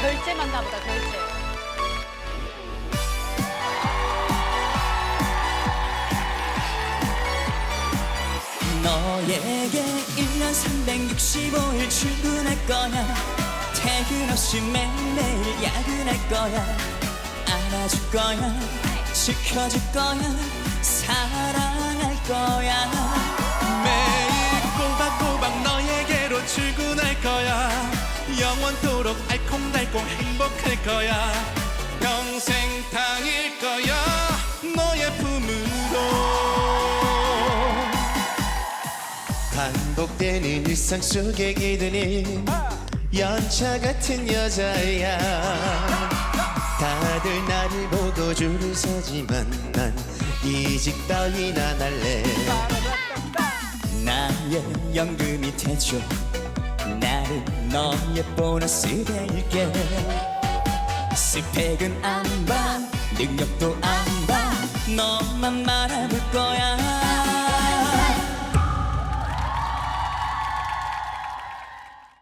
결제만가 보다 결제. 너에게 1년 365일 출근할 거야. 퇴근 없이 매일매일 야근할 거야. 안아줄 거야 지켜줄 거야 사랑할 거야. 매일 꼬박꼬박 너에게로 출근할 거야 영원토록 알콩달콩 행복할 거야. 평생 당일 거야 너의 품으로. 반복되는 일상 속에 기드는 연차 같은 여자야. 다들 나를 보고 줄을 서지만 난 이직 따위나 날래. 나의 연금이 되죠 너의 보너스 될게. 스펙은 안봐 능력도 안봐 너만 말아볼 거야